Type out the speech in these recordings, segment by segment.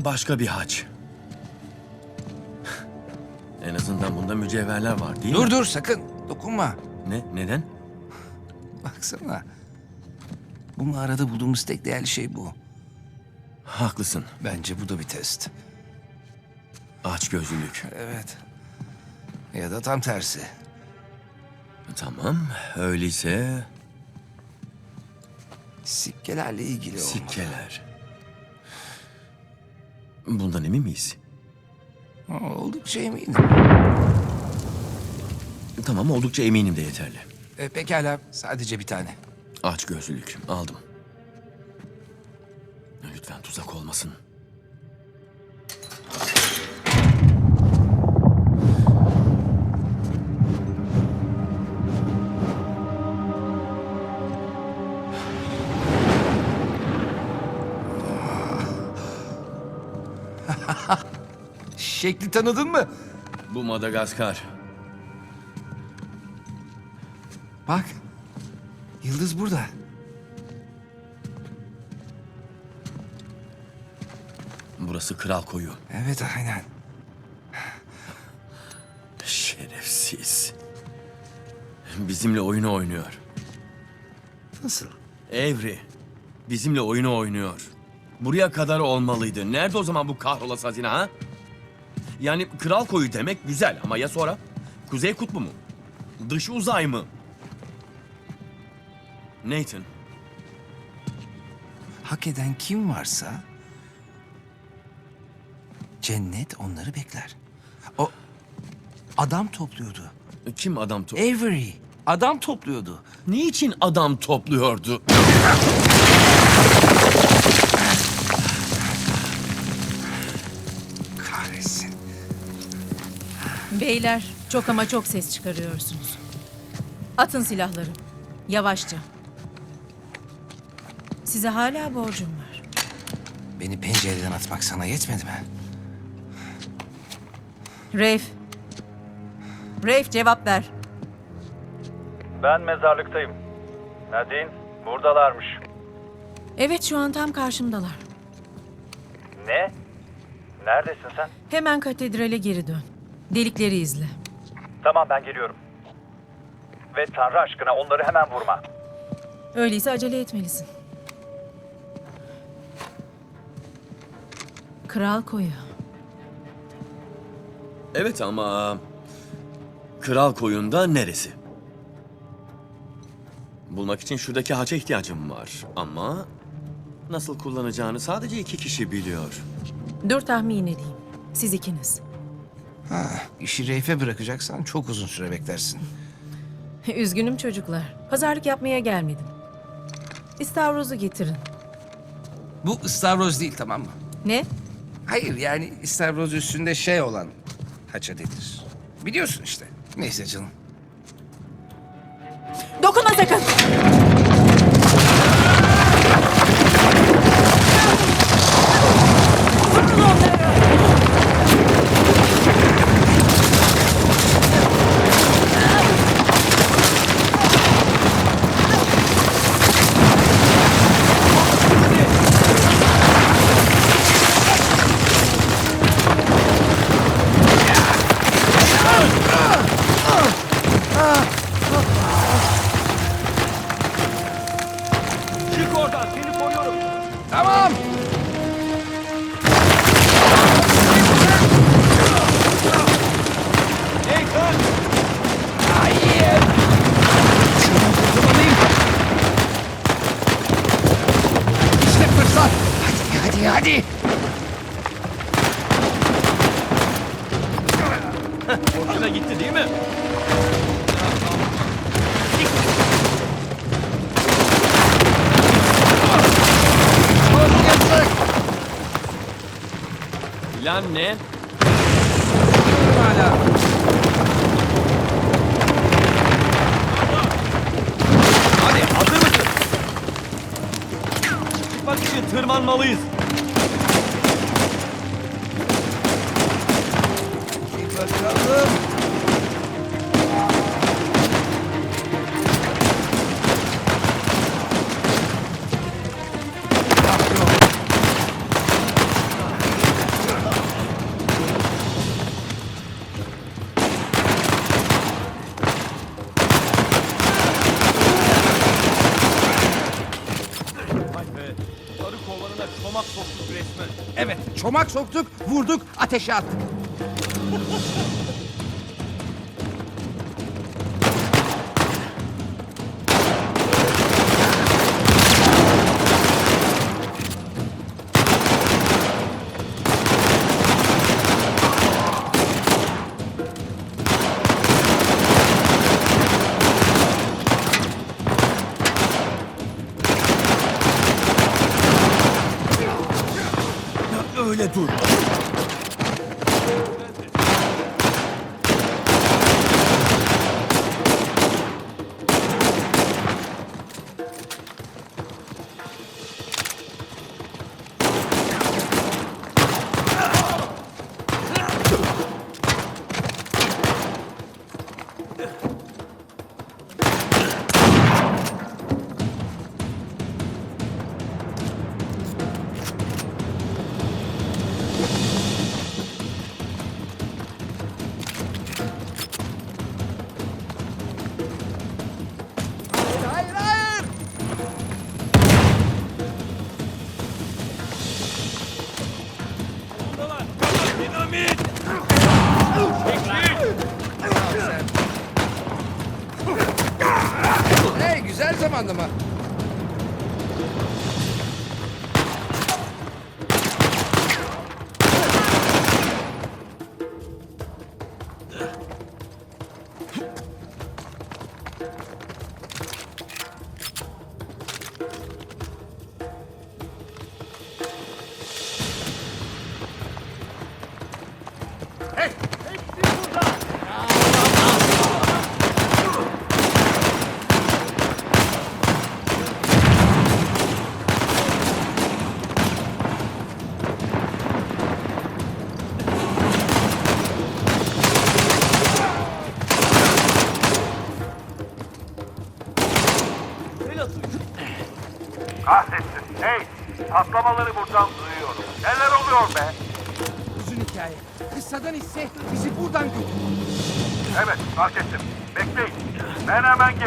da başka bir haç. En azından bunda mücevherler var değil Dur mi? dur sakın dokunma. Ne? Neden? Baksana. Bu mağarada bulduğumuz tek değerli şey bu. Haklısın. Bence bu da bir test. Aç gözlülük. Evet. Ya da tam tersi. Tamam. Öyleyse Sikkelerle ilgili olmalı. sikkeler. Bundan emin miyiz? Oldukça eminim. Tamam oldukça eminim de yeterli. E, pekala sadece bir tane. Aç gözlülük. Aldım. Lütfen tuzak olmasın. Şekli tanıdın mı? Bu Madagaskar. Bak. Yıldız burada. Burası kral koyu. Evet aynen. Şerefsiz. Bizimle oyunu oynuyor. Nasıl? Evri. Bizimle oyunu oynuyor. Buraya kadar olmalıydı. Nerede o zaman bu kahrolası hazine ha? Yani kral koyu demek güzel ama ya sonra? Kuzey kutbu mu? Dış uzay mı? Nathan, Hak eden kim varsa cennet onları bekler. O adam topluyordu. kim adam to... Avery adam topluyordu. Niçin adam topluyordu? Beyler çok ama çok ses çıkarıyorsunuz. Atın silahları. Yavaşça. Size hala borcum var. Beni pencereden atmak sana yetmedi mi? Rafe. Rafe cevap ver. Ben mezarlıktayım. Nadine, buradalarmış. Evet şu an tam karşımdalar. Ne? Neredesin sen? Hemen katedrale geri dön. Delikleri izle. Tamam ben geliyorum. Ve Tanrı aşkına onları hemen vurma. Öyleyse acele etmelisin. Kral koyu. Evet ama... Kral koyunda neresi? Bulmak için şuradaki haça ihtiyacım var ama... Nasıl kullanacağını sadece iki kişi biliyor. Dur tahmin edeyim. Siz ikiniz. Ha, işi Reif'e bırakacaksan çok uzun süre beklersin. Üzgünüm çocuklar. Pazarlık yapmaya gelmedim. İstavrozu getirin. Bu ıstavroz değil tamam mı? Ne? Hayır yani istavroz üstünde şey olan haça denir. Biliyorsun işte. Neyse canım. Dokunma sakın! Lan ne? Hala. Hadi hazır mısın? Çıkmak için tırmanmalıyız. Evet, çomak soktuk, vurduk, ateşe attık. Hey, güzel zamanlama. Fark ettim. Bekleyin. Ben hemen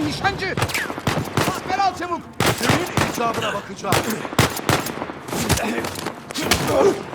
nişancı! Siper al çabuk! Senin icabına bakacağım.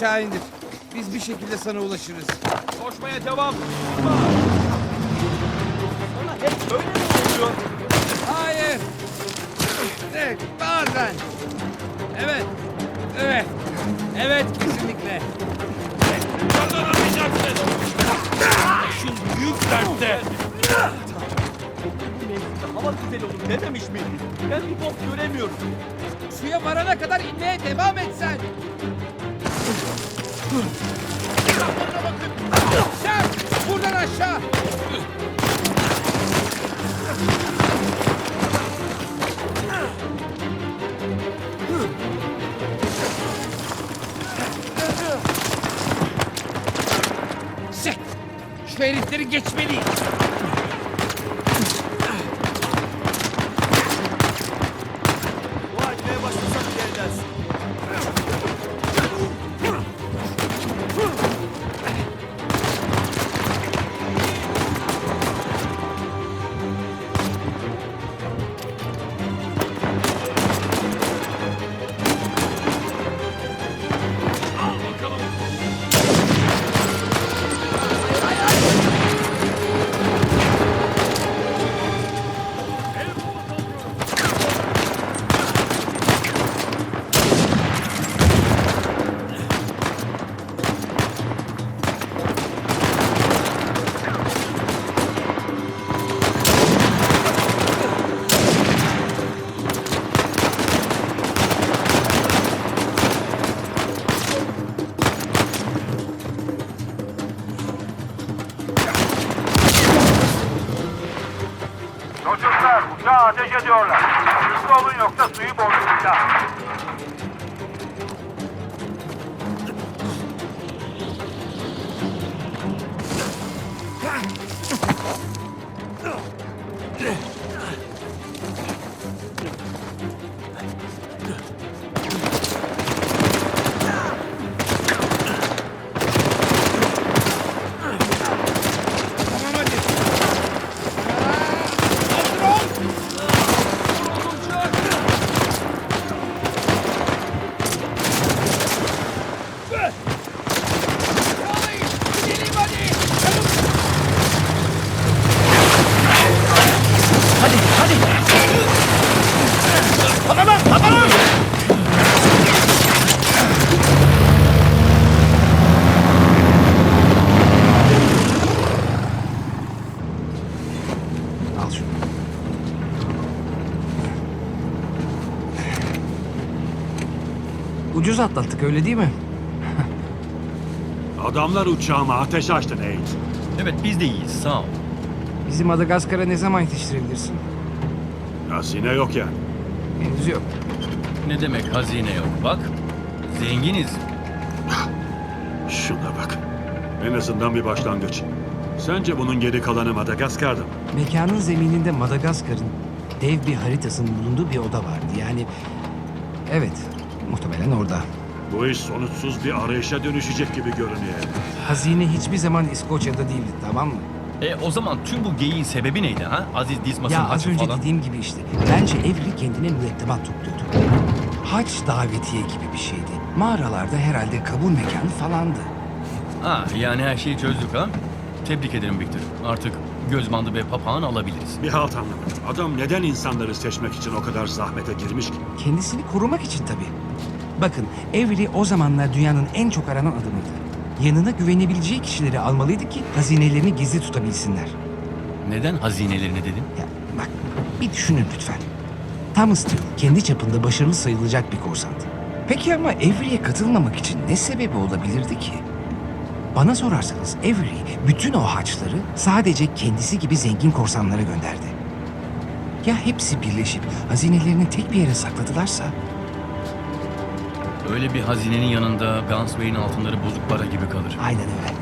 uçağı indir. Biz bir şekilde sana ulaşırız. Koşmaya devam. Sana hep böyle mi oluyor? Hayır. Evet, bazen. Evet. Evet. Evet, kesinlikle. İşin büyük dertte. Hava güzel olur dememiş miydim? Ben bir bok göremiyorum. Suya varana kadar inmeye devam et sen. Sen buradan aşağı. Sek. Şu herifleri geçmeliyim. Ugh! Ucuz atlattık öyle değil mi? Adamlar uçağıma ateş açtı Nate. Evet biz de iyiyiz sağ ol. Bizi Madagaskar'a ne zaman yetiştirebilirsin? Hazine yok yani. Henüz yok. Ne demek hazine yok bak. Zenginiz. Şuna bak. En azından bir başlangıç. Sence bunun geri kalanı Madagaskar'da mı? Mekanın zemininde Madagaskar'ın dev bir haritasının bulunduğu bir oda vardı. Yani evet muhtemelen orada. Bu iş sonuçsuz bir arayışa dönüşecek gibi görünüyor. Hazine hiçbir zaman İskoçya'da değildi tamam mı? E o zaman tüm bu geyiğin sebebi neydi ha? Aziz Dismas'ın Ya az haçı önce falan. dediğim gibi işte. Bence Evri kendine mürettebat topluyordu. Haç davetiye gibi bir şeydi. Mağaralarda herhalde kabul mekanı falandı. Ha yani her şeyi çözdük ha? Tebrik ederim Victor. Artık göz bandı ve papağan alabiliriz. Bir halt anlamadım. Adam neden insanları seçmek için o kadar zahmete girmiş ki? Kendisini korumak için tabii. Bakın Avery o zamanlar dünyanın en çok aranan adamıydı. Yanına güvenebileceği kişileri almalıydı ki hazinelerini gizli tutabilsinler. Neden hazinelerini dedin? Ya bak bir düşünün lütfen. Thomas Steele kendi çapında başarılı sayılacak bir korsandı. Peki ama Avery'e katılmamak için ne sebebi olabilirdi ki? Bana sorarsanız Avery bütün o haçları sadece kendisi gibi zengin korsanlara gönderdi. Ya hepsi birleşip hazinelerini tek bir yere sakladılarsa? Öyle bir hazinenin yanında Gunsway'in altınları bozuk para gibi kalır. Aynen öyle.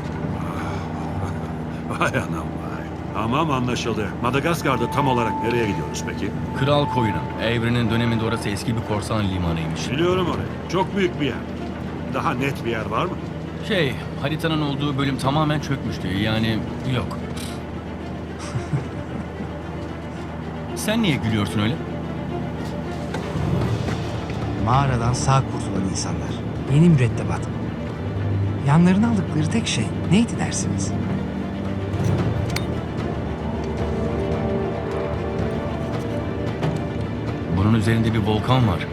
Vay anam vay. Tamam anlaşıldı. Madagaskar'da tam olarak nereye gidiyoruz peki? Kral Koyunu. Evrenin döneminde orası eski bir korsan limanıymış. Biliyorum orayı. Çok büyük bir yer. Daha net bir yer var mı? Şey, haritanın olduğu bölüm tamamen çökmüştü. Yani yok. Sen niye gülüyorsun öyle? Mağaradan sağ kurtulan insanlar. Yeni mürettebat. Yanlarına aldıkları tek şey neydi dersiniz? Bunun üzerinde bir volkan var.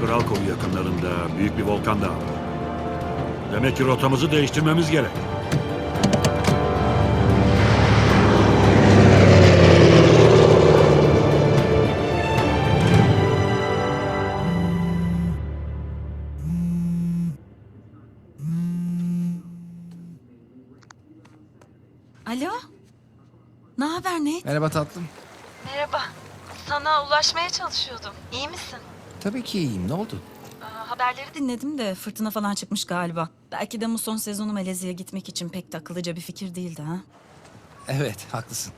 Kral Koyu yakınlarında büyük bir volkan daha var. Demek ki rotamızı değiştirmemiz gerek. Alo? Ne haber Nate? Merhaba tatlım. Merhaba. Sana ulaşmaya çalışıyordum. İyi misin? Tabii ki iyiyim. Ne oldu? Haberleri dinledim de fırtına falan çıkmış galiba. Belki de muson sezonu Malezya'ya gitmek için pek de akıllıca bir fikir değildi ha. Evet, haklısın.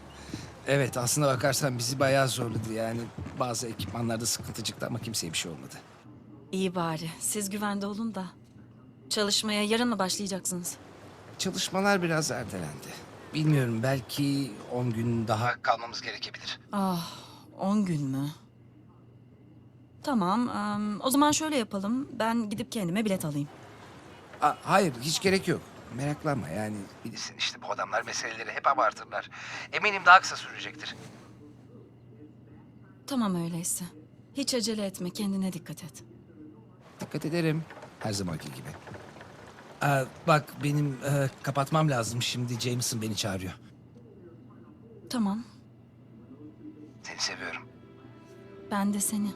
Evet, aslında bakarsan bizi bayağı zorladı. Yani bazı ekipmanlarda sıkıntı çıktı ama kimseye bir şey olmadı. İyi bari. Siz güvende olun da. Çalışmaya yarın mı başlayacaksınız? Çalışmalar biraz ertelendi. Bilmiyorum, belki 10 gün daha kalmamız gerekebilir. Ah, 10 gün mü? Tamam, em, o zaman şöyle yapalım. Ben gidip kendime bilet alayım. Aa, hayır, hiç gerek yok. Meraklanma yani. Bilirsin işte bu adamlar meseleleri hep abartırlar. Eminim daha kısa sürecektir. Tamam öyleyse. Hiç acele etme, kendine dikkat et. Dikkat ederim. Her zamanki gibi. Aa, bak benim e, kapatmam lazım. Şimdi Jameson beni çağırıyor. Tamam, Seni seviyorum. ben de seni.